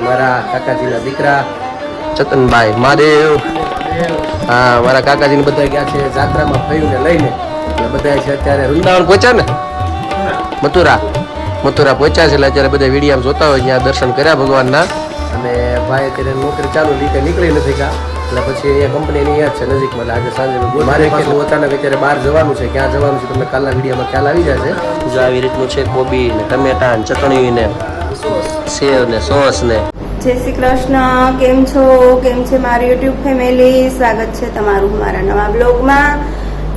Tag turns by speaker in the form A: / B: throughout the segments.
A: મારા કાકાજીના દીકરા ચતનભાઈ મહાદેવ. હા મારા કાકાજીને બધા ગયા છે જાત્રામાં ફયુને લઈને. બધા છે અત્યારે વૃંદાવન પહોંચ્યા ને? મથુરા. મથુરા પહોંચ્યા છે એટલે અત્યારે બધા વીડિયો જોતા હોય ત્યાં દર્શન કર્યા ભગવાનના. અને ભાઈ અત્યારે નોકરી ચાલુ લીધે નીકળી નથી ગયા એટલે પછી અહીંયા કંપનીની યાદ છે નજીકમાં આજે સાંજે મારે પાછું અચાનક અત્યારે બહાર જવાનું છે ક્યાં જવાનું છે તમને કાલના વિડીયોમાં ખ્યાલ આવી જશે જો આવી રીતનું છે કોબી ને ટમેટા ને ચટણી ને સેવ ને સોસ ને
B: જય શ્રી કૃષ્ણ, કેમ છો? કેમ છે મારી યુટ્યુબ ફેમિલી? સ્વાગત છે તમારું મારા નવા બ્લોગમાં.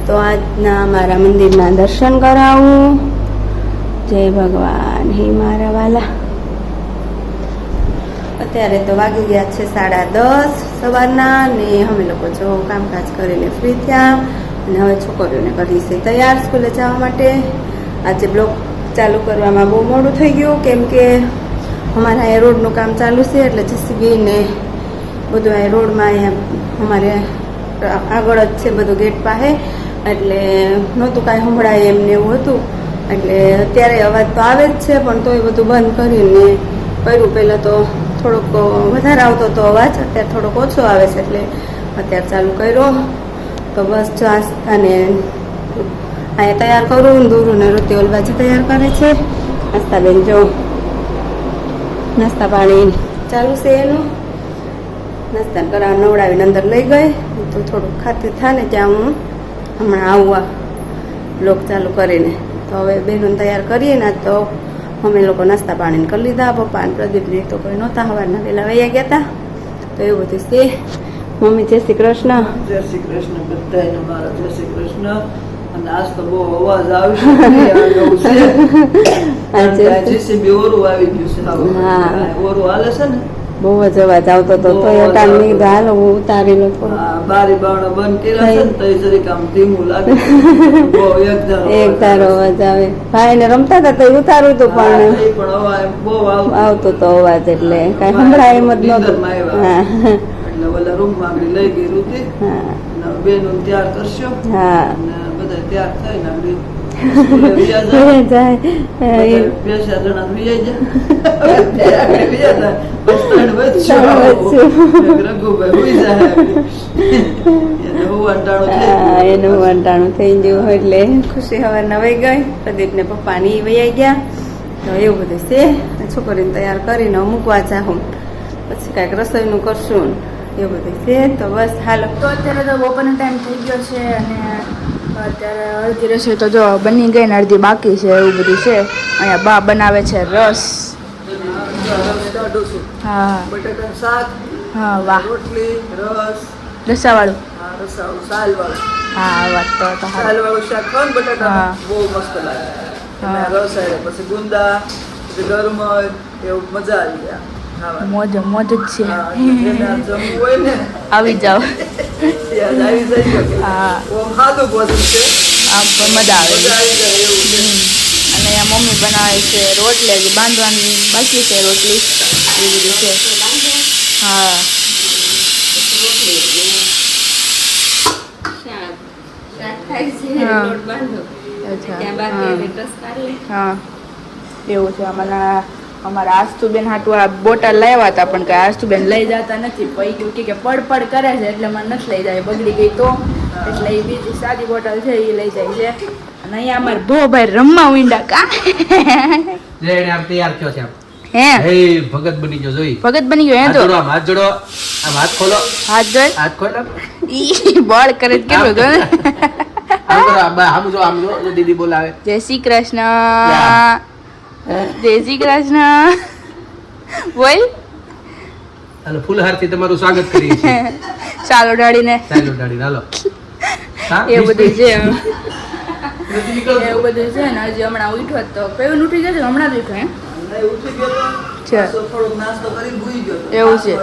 B: તો આજના મારા મંદિરના દર્શન કરાવું. જય ભગવાન, હે મારા વાલા. અત્યારે તો વાગી ગયા છે સાડા દસ સવારના ને અમે લોકો જો કામકાજ કરીને ફ્રી થયા અને હવે છોકરીઓને કરી છે તૈયાર સ્કૂલે જવા માટે. આજે બ્લોગ ચાલુ કરવામાં બહુ મોડું થઈ ગયું, કેમ કે અમારા અહીંયા રોડનું કામ ચાલુ છે, એટલે જેસીબી ને બધું અહીંયા રોડમાં અહીંયા અમારે આગળ જ છે બધું ગેટ પાસે. એટલે નહોતું કાંઈ સંભળાય એમને એવું હતું. એટલે અત્યારે અવાજ તો આવે જ છે, પણ તોય બધું બંધ કરીને કર્યું. પહેલાં તો થોડોક વધારે આવતો હતો અવાજ, અત્યારે થોડોક ઓછો આવે છે, એટલે અત્યારે ચાલુ કર્યો. તો બસ જો આસ્થાને અહીંયા તૈયાર કરું, દૂરું ને રોટી ઓલબાજી તૈયાર કરે છે. આસ્તા બેન જો નાસ્તા પાણી. ચાલુ છે એનું. નાસ્તા કરાવવા નવડાવીને અંદર લઈ ગઈ. તો થોડુંક ખાતી થાય ને ત્યાં હું હમણાં આવવા બ્લોક ચાલુ કરીને. તો હવે બહેનોને તૈયાર કરીએ ને તો અમે લોકો નાસ્તા પાણીને કરી લીધા. પપ્પા અને પ્રદીપને તો કોઈ નહોતા સવારના વહેલા વૈયા ગયા હતા તો એવું બધું છે. મમ્મી જય શ્રી કૃષ્ણ.
C: જય શ્રી કૃષ્ણ બધાયને મારા. જય શ્રી કૃષ્ણ. આજ તો બહુ અવાજ આવશે ઓરું આવી ગયું છે ઓરું હાલે છે ને?
B: બહુ જ અવાજ આવતો હતો તો એ કીધું હું ઉતારી લો
C: બારી બારણા બંધ કર્યા છે તો એ જરીક આમ ધીમું લાગે બહુ એક ધારો
B: અવાજ આવે ભાઈ ને રમતા હતા તો ઉતારું હતું પણ
C: પણ અવાજ બહુ આવતો
B: તો અવાજ એટલે કઈ સંભળાય એમ જ નહોતું. હા.
C: એટલે ઓલા રૂમમાં માં લઈ ગઈ રૂતી
B: હા.
C: અને તૈયાર કરશો.
B: હા.
C: એને
B: વંટાણું થઈ ગયું એટલે ખુશી હવે નવાઈ ગઈ. પ્રદીપ ને પપ્પા ની વૈયા ગયા. તો એવું બધું છે. છોકરીને તૈયાર કરીને હું મૂકવા જાઉં પછી કાંઈક રસોઈનું કરશું એવું બધું છે. તો બસ હાલો.
D: તો અત્યારે તો બપોરનો ટાઈમ થઈ ગયો છે અને અત્યારે અડધી રસોઈ તો જો બની ગઈ ને અડધી બાકી છે એવું બધું છે. અહીંયા બા બનાવે છે રસ. હા. હા વાહ.
C: રોટલી રસ.
D: રસાવાળું. હા વાત તો તો
C: શાક
D: હા.
C: બહુ મસ્ત લાગે. રસ પછી ગુંદા પછી ગરમય એવું મજા આવી ગયા.
D: મોજ મોજ જ છે. આવી જાઓ. મજા આવે. અને અહીંયા મમ્મી બનાવે છે રોટલી હજી બાંધવાની બાકી છે રોટલી. હા. એવું છે. અમારા અમારા આસ્તુબેન હાટુ આ બોટલ લાવ્યા હતા પણ કે આસ્તુબેન લઈ જતા નથી. પૈ ગયું કે પડ પડ કરે છે એટલે મને નથી લઈ જાય. બગડી ગઈ તો. એટલે એ બીજી સાદી બોટલ છે એ લઈ જાય છે. અને અહીંયા અમારે ભો ભાઈ રમવા ઊંડા કા.
A: તૈયાર થયો છે
D: હે?
A: ભગત બની ગયો જોઈ.
D: ભગત બની ગયો હે તો?
A: આમ, હાથ જોડો. આમ હાથ ખોલો.
D: હાથ જોઈ
A: હાથ ખોલો.
D: ઈ બોળ કરે છે કેટલું
A: આમ જો આમ જો દીદી બોલાવે.
D: જય શ્રી કૃષ્ણ. જય શ્રી કૃષ્ણ. બોલ.
A: હાલો ફૂલહારથી તમારું સ્વાગત કરીએ છીએ.
D: ચાલો ડાળીને.
A: ચાલો દાડી હાલો. હા?
D: એવું બધું છે એવું બધું છે ને હજી હમણાં ઉઠો તો. કયું ઉઠી જશે હમણાં જ. એવું છે.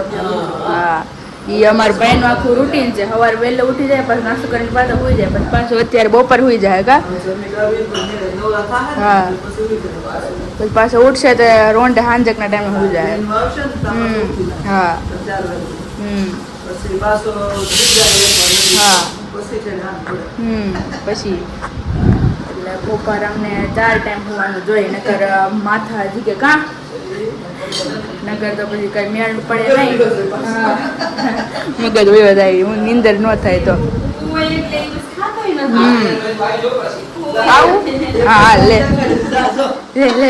C: હા.
D: ઈ અમાર ભાઈનું આખું રૂટીન છે સવારે વહેલો ઉઠી જાય, પછી નાસ્તો કરીને પાછો હોઈ જાય પછી પાછો અત્યારે બપોર હોઈ જાય, કા હા.
C: પછી પાછો.
D: ઉઠશે તો રોંઢે હાંજકના ટાઈમે હોઈ જાય. હા. હા.
C: પછી
D: એટલે બપોર અમને ચાર ટાઈમ હોવાનું જોઈએ નકર માથા હજી કે કાં નગર તો પછી કઈ મેળ પડે નહીં. મગજ હોય જાય હું નીંદર ન થાય તો. આવું? હા હા, લે લે લે.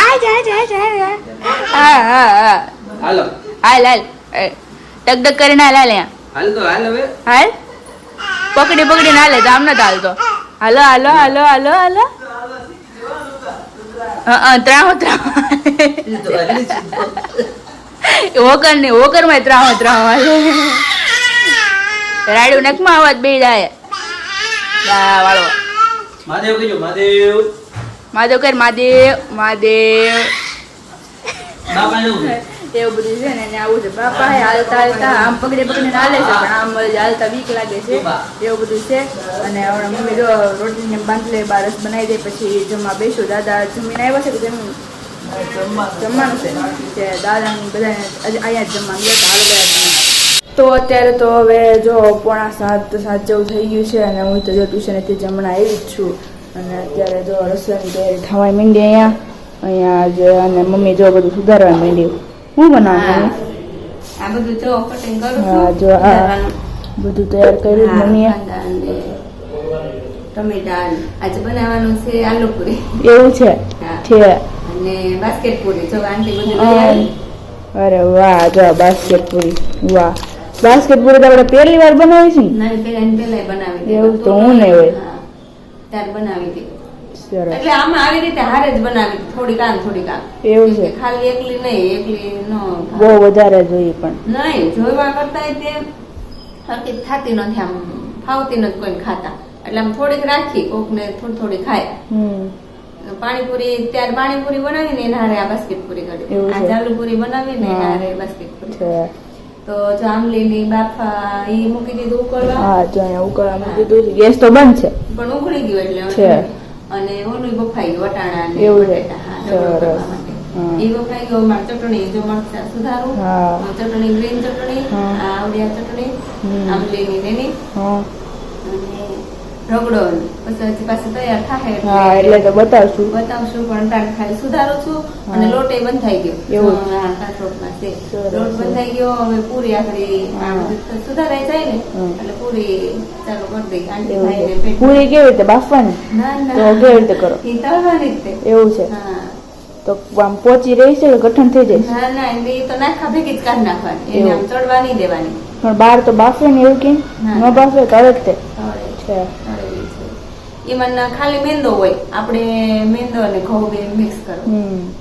D: આ જા જા જા જા. હા હા હા.
A: હાલો.
D: હાલ હાલ. ટક કરીને હાલ હાલ
A: હાલ તો હાલ હવે.
D: હાલ? પકડી પકડીને હાલે તો આમ નથી હાલતો. હાલો હાલો હાલો હાલો હાલો. ત્રાહો ત્રાહો. ઓકર ને ઓકરમાં ત્રાહો ત્રાહો રાડ્યું નખમાં અવાજ બે જાય. વાળો.
A: મહાદેવ કીધું મહાદેવ.
D: માધવ કર મહાદેવ મહાદેવ.
A: બાપાનું.
D: એવું બધું છે ને આવું છે. બાપા હાલતા હાલતા આમ પકડી પકડીને હાલે છે, પણ આમ હાલતા વીક લાગે છે. એવું બધું છે. અને હવે મમ્મી જો રોટલીને બાંધલે, બારસ રસ બનાવી દે, પછી જમવા બેસું. દાદા જમીને આવ્યા છે કે જમીન જમવાનું છે. તે દાદાની બધાને અહીંયા જ જમવાનું તો અત્યારે તો હવે જો પોણા સાત સાત જેવું થઈ ગયું છે અને હું તો જો ટ્યુશનેથી જમણા આવી જ છું. અને અત્યારે જો રસોઈની તૈયારી થવા માંડી અહીંયા. અહીંયા જ અને મમ્મી જો બધું સુધારવા માંડ્યું. શું બનાવવાનું
B: આ બધું જો કટિંગ કરું
D: હા, જો આ બધું તૈયાર કર્યું મમ્મીએ.
B: ટમેટા આજે બનાવવાનું છે આલુ પૂરી
D: એવું છે? છે.
B: અને બાસ્કેટ પૂરી જો આંટી બધું
D: અરે વાહ જો બાસ્કેટ પૂરી વાહ. બાસ્કેટ પૂરી તો આપણે પહેલી વાર બનાવી છે ને?
B: પહેલા પેલા બનાવી.
D: એવું તો હું નહીં હોય.
B: હા. ત્યારે બનાવી હતી
D: સરસ
B: એટલે આમ આવી રીતે હારે જ બનાવી થોડી કાન થોડી કાન
D: એવું છે.
B: ખાલી એકલી નહીં એકલી નો
D: બહુ વધારે જોઈએ પણ.
B: નહીં જોવા કરતા તે હરકત ખાતી નથી આમ ફાવતી નથી કોઈને ખાતા. એટલે આમ થોડીક રાખી કોકને થોડી થોડી ખાય. પાણીપુરી ત્યારે પાણીપુરી બનાવીને એના હારે આ બાસ્કેટ પૂરી કરી. આ પૂરી બનાવીને હારે બાસ્કેટ પૂરી. તો જાંબલીની બાફા એ મૂકી દીધું ઉકળવા.
D: હા જો અહીંયા ઉકળવા મૂકી દીધું. ગેસ તો બંધ છે.
B: પણ ઉકળી ગયું એટલે
D: છે.
B: અને ઓલું બફાઈ ગયું વટાણા
D: એવું સરસ.
B: એ બફાઈ ગયો મારે ચટણી જો મરચાં સુધારું. ચટણી ગ્રીન ચટણી આ આવડિયા ચટણી
D: આમલી
B: આંબલીની એની
D: હા.
B: અને રગડો પછી હજી પાછું તૈયાર થાય
D: હા એટલે તો બતાવશું.
B: બતાવશું પણ તાણ ખાલી સુધારું છું અને લોટ એ બંધ થઈ ગયો.
D: એવું
B: હા, કાચરોટમાં છે. લોટ બંધ થઈ ગયો હવે પૂરી આપણી
D: હા.
B: આ બધું સુધારાઈ જાય ને એટલે પૂરી ચાલુ કરી દઈ. આંટી ભાઈને
D: પૂરી કેવી રીતે? બાફવાની?
B: ના
D: તો
B: ના
D: કેવી રીતે કરો?
B: એ તળવાની જ તે.
D: એવું છે.
B: હા.
D: તો આમ પોચી રહી છે ગઠન થઈ જાય
B: ના ના એ તો નાખા ભેગી જ કાઢ નાખવાની. એને આમ ચડવા નહીં દેવાની.
D: પણ બહાર તો બાફે ને એવું કેમ
B: ન
D: બાફે તે
B: તળે.
D: છે
B: તળેલી છે. એમાં ખાલી મેંદો હોય આપણે મેંદો અને ઘઉં બે મિક્સ કરો.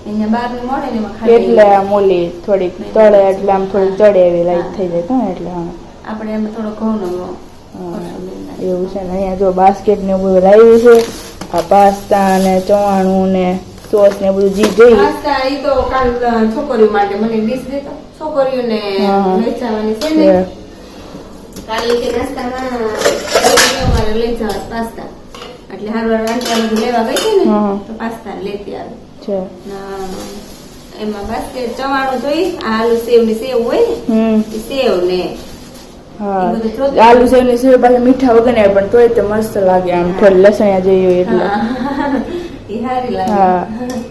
B: અહીંયા બહારની મળે ને એમાં ખાલી
D: એટલે આમ ઓલી થોડીક તળે એટલે આમ થોડીક ચડે એવી લાઈટ થઈ જાય ને એટલે
B: આપણે એમાં થોડો ઘઉં
D: નો એવું છે ને અહીંયા જો બાસ્કેટ ને બધું લાવ્યું છે આ પાસ્તા ને ચવાણું ને સોસ ને બધું જી જોઈએ.
B: પાસ્તા એ તો કાલ છોકરીઓ માટે મને ડીશ દેતો. છોકરીઓને વેચાવાની છે ને. કાલે કે નાસ્તામાં લઈ જવા પાસ્તા એટલે હારું હારું આંટી આ લેવા ગઈ હતી ને તો પાસ્તા લેતી આવી.
D: છે.
B: એમાં બાસ્કેટ ચવાણું જોઈ આ આલુ સેવની સેવ હોય ને સેવ ને.
D: આલુ સેવની સેવ પાછા મીઠા વગર ને પણ તોય તો મસ્ત લાગે આમ થોડી લસણિયા જેવી હોય એટલે.
B: સારી લાગે.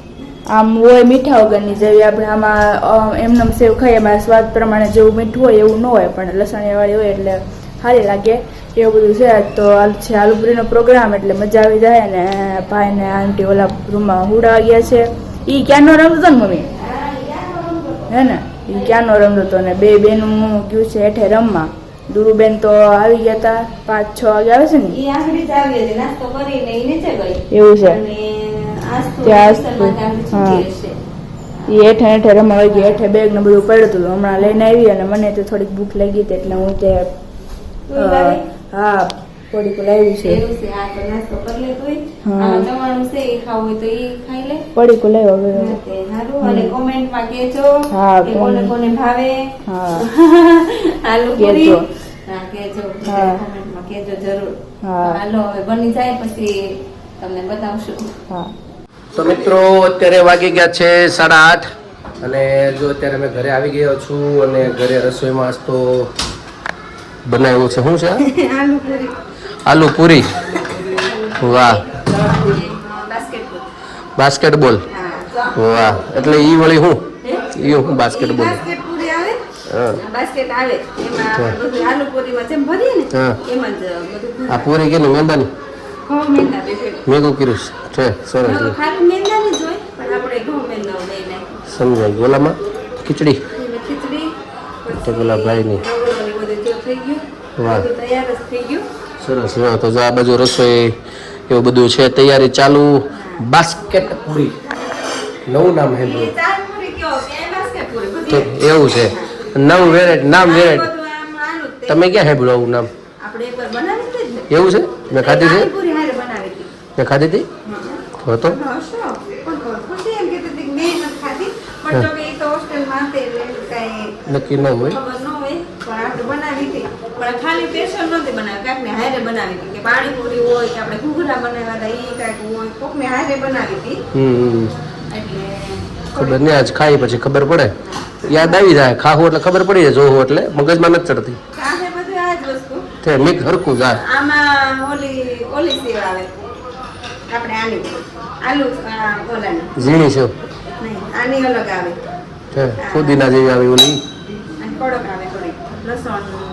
D: આમ હોય મીઠા વગરની જેવી આપણે આમાં એમનેમ સેવ ખાઈએ એમાં સ્વાદ પ્રમાણે જેવું મીઠું હોય એવું ન હોય પણ લસણિયા વાળી હોય એટલે સારી લાગે. એવું બધું છે તો હાલ છે આલુપુરીનો પ્રોગ્રામ એટલે મજા આવી જાય ને ભાઈ ને આંટી ઓલા રૂમમાં હુડા ગયા છે. ઈ ક્યાંનો રમતો હતો ને મમ્મી? હે ને? એ ક્યાંનો રમતો હતો ને? બે બેનું ગયું છે હેઠે રમવા. દુરુબેન તો આવી ગયા હતા પાંચ છ વાગે આવે છે ને? એવું છે. હા. એ હેઠે હેઠે રમવા ગઈ હેઠે બેગ ને બધું પડ્યું હતું. હમણાં લઈને આવી અને મને તો થોડીક ભૂખ લાગી હતી એટલે હું તે? હા. થોડીક લાવી છે.
B: એવું છે આ તો નાસ્તો કરી લે તોય.
D: હા.
B: આમાં છે ઈ ખાવું હોય તો ઈ ખાઈ લે.
D: પડીક લાવ્યો હવે.
B: તે અને કોમેન્ટમાં કહેજો કે કોને કોને ભાવે.
D: હા.
B: આલુ પૂરી. હા કહેજો. કોમેન્ટમાં કહેજો જરૂર.
D: હા.
B: હાલો હવે બની જાય પછી તમને બતાવશું.
D: હા.
A: તો મિત્રો અત્યારે વાગી ગયા છે સાડા આઠ. અને જો અત્યારે મેં ઘરે આવી ગયો છું અને ઘરે રસોઈમાં આજ તો બનાવ્યું છે. શું છે?
B: આલુ પૂરી.
A: વાહ.
B: બાસ્કેટબોલ.
A: વાહ. એટલે ઈ વળી હું? ઈ હું બાસ્કેટબોલ? આ પૂરી. કે મેંદાની? મેગું કર્યું છે. સરસ સમજાય ગયું. ખીચડી?
B: ખીચડી
A: પેલા ભાઈની.
B: ને થઈ ગયું?
A: વાહ.
B: તૈયાર જ થઈ ગયું?
A: સરસ. હા તો આ બાજુ રસોઈ એવું બધું છે તૈયારી ચાલુ. બાસ્કેટ પૂરી. નવું નામ હે તો એવું છે. નવું વેરાયટી નામ વેરાયટી. તમે ક્યાં સાંભળ્યું આવું નામ?
B: ને?
A: એવું છે? મેં ખાધી છે? મેં ખાધી હતી?
B: હતી કે મેં નથી પણ ખાલી સ્પેશિયલ નથી બનાવ્યું. કાંઈક ને હારે બનાવી હતી. કે પાણીપુરી હોય કે આપણે ઘૂઘરા બનાવ્યા હતા એ કાંઈક હોય. કોકને હારે બનાવી હતી. એટલે
A: ખબર નહીં આજ ખાઈ પછી ખબર પડે. યાદ આવી જાય. ખાવું એટલે ખબર પડી જાય જોવું એટલે મગજમાં નથી ચડતી. તે મિક્સ હરકું જાય.
B: આમાં ઓલી ઓલી સેવ આવે. આપણે આની. આલુ ઓલાની.
A: ઝીણી છે
B: નહીં આની અલગ આવે.
A: છે ફુદીના જેવી આવી ઓલી.
B: અને કડક આવે થોડી લસણ.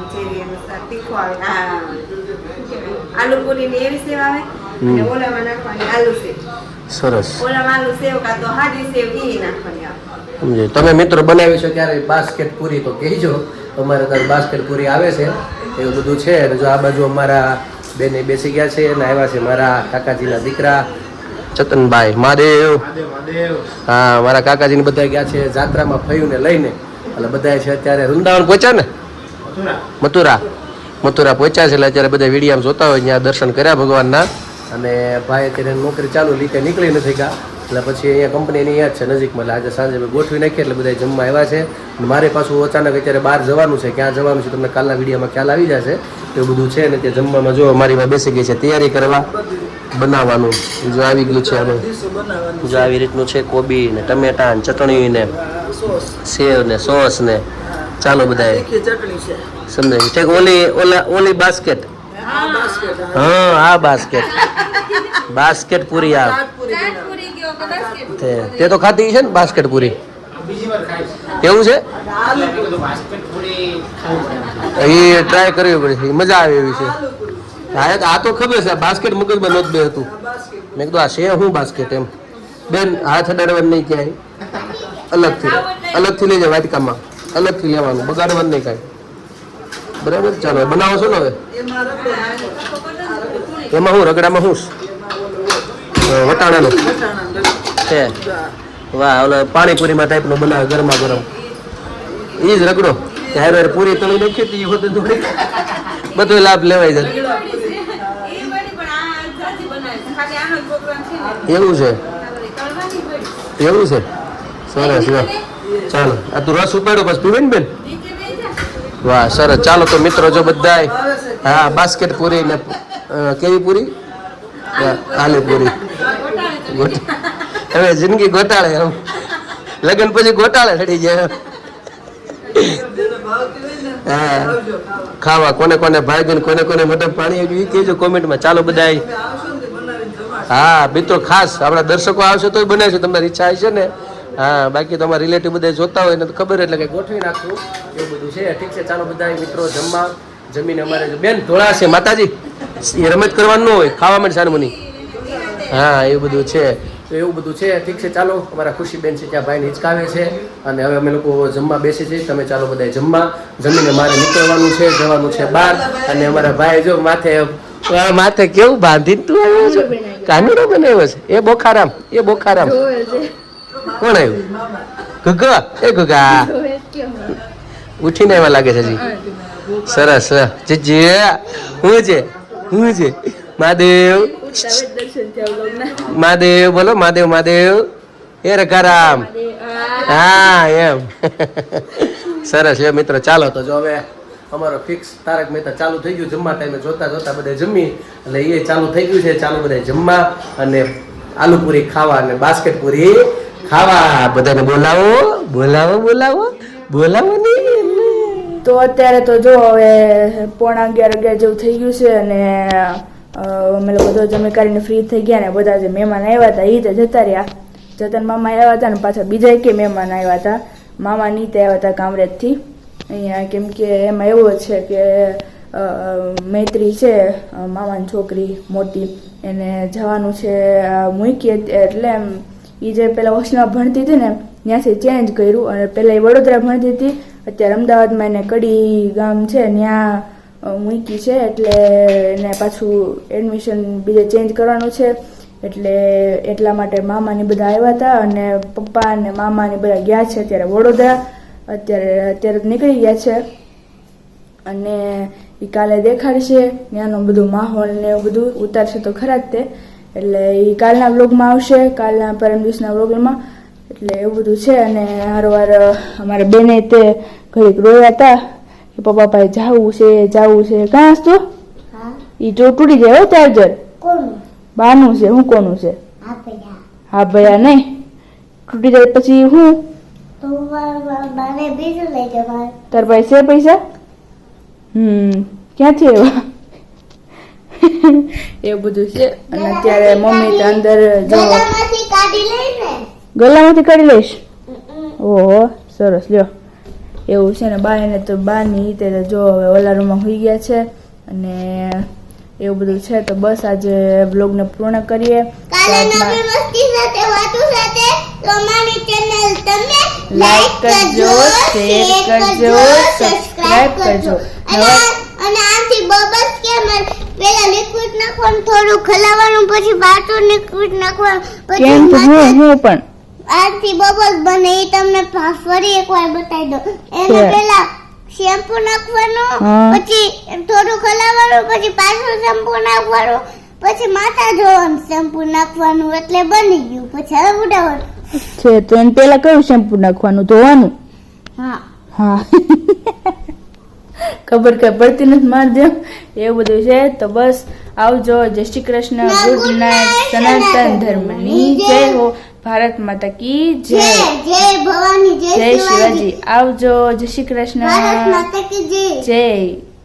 B: આવે. આ શું કહેવાય? એવી સેવ આવે અને
A: હમ.
B: ઓલામાં નાખવાની આલુ સેવ.
A: સરસ.
B: ઓલામાં આલુ સેવ કાં તો હાદી સેવ ઈ નાખવાની આવે
A: તમે મિત્રો બનાવી છો ત્યારે બાસ્કેટ પૂરી તો કહેજો. અમારે ત્યાં બાસ્કેટ પૂરી આવે છે એવું બધું છે. અને જો આ બાજુ અમારા બેને બેસી ગયા છે અને આવ્યા છે મારા કાકાજીના દીકરા ચતનભાઈ મહાદેવ. હા મારા કાકાજીને બધા ગયા છે જાત્રામાં ફયું ને લઈને. એટલે બધા છે અત્યારે વૃંદાવન પહોંચ્યા ને? મથુરા. મથુરા પહોંચ્યા છે એટલે અત્યારે બધા વિડીયામ જોતા હોય, ત્યાં દર્શન કર્યા ભગવાનના. અને ભાઈ અત્યારે નોકરી ચાલુ લીધે નીકળી નથી ગયા. એટલે પછી અહીંયા કંપનીની અહીંયા જ છે નજીકમાં. એટલે આજે સાંજે મેં ગોઠવી નાખી એટલે બધા જમવા આવ્યા છે. મારે પાછું અચાનક અત્યારે બહાર જવાનું છે. ક્યાં જવાનું છે તમને કાલના વિડીયોમાં ખ્યાલ આવી જશે. એવું બધું છે ને ત્યાં જમવામાં જો મારી માં બેસી ગઈ છે તૈયારી કરવા બનાવવાનું. જો આવી ગયું છે
C: આનું.
A: જો આવી રીતનું છે કોબી ને ટમેટા ને ચટણી ને સેવ ને સોસ ને ચાલો બધા સમજાય. છે ઓલી ઓલા ઓલી બાસ્કેટ. હા. આ બાસ્કેટ. બાસ્કેટ પૂરી આ. તે તે તો ખાધી છે ને બાસ્કેટ પૂરી? કેવું છે? એ ટ્રાય કરવી પડે મજા આવે એવી છે. હા આ તો ખબર છે બાસ્કેટ મગજમાં નહોતું બે હતું. મેં કીધું આ છે હું બાસ્કેટ એમ. બેન હાથ અડાડવા નહીં ક્યાંય. અલગથી અલગથી લઈ જાય વાટકામાં. અલગથી લેવાનું બગાડવાનું નહીં કાંઈ. બરાબર? ચાલો બનાવો છો ને હવે?
C: એમાં
A: હું, રગડામાં હું વટાણાનું. છે વાહ, ઓલા પાણીપુરીમાં ટાઈપનો બનાવે, ગરમા ગરમ. એ જ રગડો ત્યારે પૂરી તળી નાખી હતી એ વખતે થોડી બધો લાભ લેવાય
B: છે.
A: એવું છે. એવું છે. સરસ ચાલો, આ તું રસ ઉપાડો બસ પીવે બેન. વાહ, સરસ. ચાલો તો મિત્રો, જો બધાય, હા, બાસ્કેટ પૂરી ને કેવી પૂરી? આલુ પૂરી. હવે જિંદગી ગોટાળે એમ. લગ્ન પછી ગોટાળે ચડી જાય હા.
C: ખાવા
A: કોને કોને ભાઈ બેન કોને કોને મતલબ પાણી આવ્યું એ કહેજો કોમેન્ટમાં. ચાલો બધાય. હા, મિત્રો, ખાસ આપણા દર્શકો આવશે તો બનાવીશું, તમારી ઈચ્છા હશે ને. હા બાકી તમારા રિલેટિવ બધા જોતા હોય ને તો ખબર એટલે કે ગોઠવી નાખશું. એવું બધું છે. ઠીક છે. ચાલો બધા મિત્રો જમવા. જમીને અમારે બેન ધોળા છે. માતાજી એ રમત કરવાનું હોય. ખાવા માટે સારું મની હા એવું બધું છે. તો એવું બધું છે. ઠીક છે. ચાલો અમારા ખુશીબેન છે ત્યાં ભાઈને હિચકાવે છે. અને હવે અમે લોકો જમવા બેસી છે. તમે ચાલો બધા જમવા. જમીને મારે નીકળવાનું છે. જવાનું છે બહાર. અને અમારા ભાઈ જો માથે માથે કેવું બાંધીને તું આવ્યો છે? કાનુડો બનાવ્યો છે. એ બોખારામ એ બોખારામ. કોણ આવ્યું? ગગા એ ગગા ઉઠીને એવા લાગે છે જી સરસ જીજી હું છે? હું છે? મહાદેવ. મહાદેવ, બોલો, મહાદેવ મહાદેવ. એ રઘારામ. હા, એમ. સરસ, એ મિત્રો, ચાલો તો જો હવે અમારો ફિક્સ તારક મહેતા ચાલુ થઈ ગયું. જમવા ટાઈમે જોતા જોતા બધા જમી, એટલે એ ચાલુ થઈ ગયું છે. ચાલુ બધા જમવા અને આલુ પૂરી ખાવા અને બાસ્કેટ પૂરી ખાવા. બધાને બોલાવો. બોલાવો બોલાવો. બોલાવો નહીં
D: તો અત્યારે તો જો હવે પોણા અગિયાર અગિયાર જેવું થઈ ગયું છે અને અમે લોકો તો જમી કરીને ફ્રી થઈ ગયા ને બધા જે મહેમાન આવ્યા હતા એ તો જતા રહ્યા. જતન મામા આવ્યા હતા ને પાછા બીજા કે મહેમાન આવ્યા હતા. મામા નીતે આવ્યા હતા કામરેજથી અહીંયા કેમ કે એમાં એવું છે કે મૈત્રી છે મામાની છોકરી મોટી. એને જવાનું છે મૂકી એટલે એમ એ જે પેલા હોસ્ટેલમાં ભણતી હતી ને, ત્યાંથી ચેન્જ કર્યું અને પહેલાં એ વડોદરા ભણતી હતી. અત્યારે અમદાવાદમાં એને કડી ગામ છે ત્યાં મૂકી છે, એટલે એને પાછું એડમિશન બીજે ચેન્જ કરવાનું છે. એટલે એટલા માટે મામાની બધા આવ્યા હતા અને પપ્પા અને મામાની બધા ગયા છે અત્યારે વડોદરા. અત્યારે અત્યારે નીકળી ગયા છે. અને એ કાલે દેખાડશે, ત્યાંનો બધું માહોલ ને એવું બધું ઉતારશે તો ખરા જ તે. એટલે એ કાલના વ્લોગમાં આવશે કાલના પરમ દિવસના વ્લોગમાં. એટલે એવું બધું છે અને હારવાર અમારે બેને તે ઘડીક રોયા હતા કે પપ્પા પાસે જાવું છે જાવું છે. કાં હસતો એ જો તૂટી જાય હો ચાર્જર બાનું છે હું કોનું છે? હા ભયા. નહીં. તૂટી જાય પછી હું?
E: તો
D: તાર પાસે છે પૈસા? હમ ક્યાંથી એવા એવું બધું છે. અને અત્યારે મમ્મી તો અંદર જો
E: ગલામાંથી કાઢી
D: લઈશ. ઓહો સરસ લ્યો. એવું છે ને બાને તો બાની ત્યારે જો હવે ઓલા રૂમમાં હોઈ ગયા છે. અને એવું બધું છે તો બસ આજે બ્લોગને પૂર્ણ કરીએ. લાઈક કરજો, શેર કરજો, સબસ્ક્રાઇબ કરજો.
E: અને આથી બબસ કેમ પેલા લિક્વિડ નાખવાનું થોડું ખલાવાનું પછી પાછું લિક્વિડ નાખવાનું પછી
D: કેમ તો હું હું પણ?
E: આથી બબલ બને એ તમને ફરી એકવાર બતાવી દો એને પેલા શેમ્પુ નાખવાનું પછી થોડું ખલાવવાનું પછી પાછું શેમ્પુ નાખવાનું પછી માથા ધોવાનું. શેમ્પુ નાખવાનું એટલે બની ગયું. પછી હવે ઉડાવવાનું.
D: છે તો એને પેલા કયું શેમ્પુ નાખવાનું? ધોવાનું?
E: હા.
D: હા. ખબર કે પડતી નથી માર જેમ. એવું બધું છે. તો બસ આવજો. જય શ્રી કૃષ્ણ. Good night. સનાતન ધર્મની જય. હો. ભારત માતા કી
E: જય.
D: જય
E: ભવાની જય
D: જય
E: શિવાજી.
D: આવજો. જય શ્રી કૃષ્ણ. જય.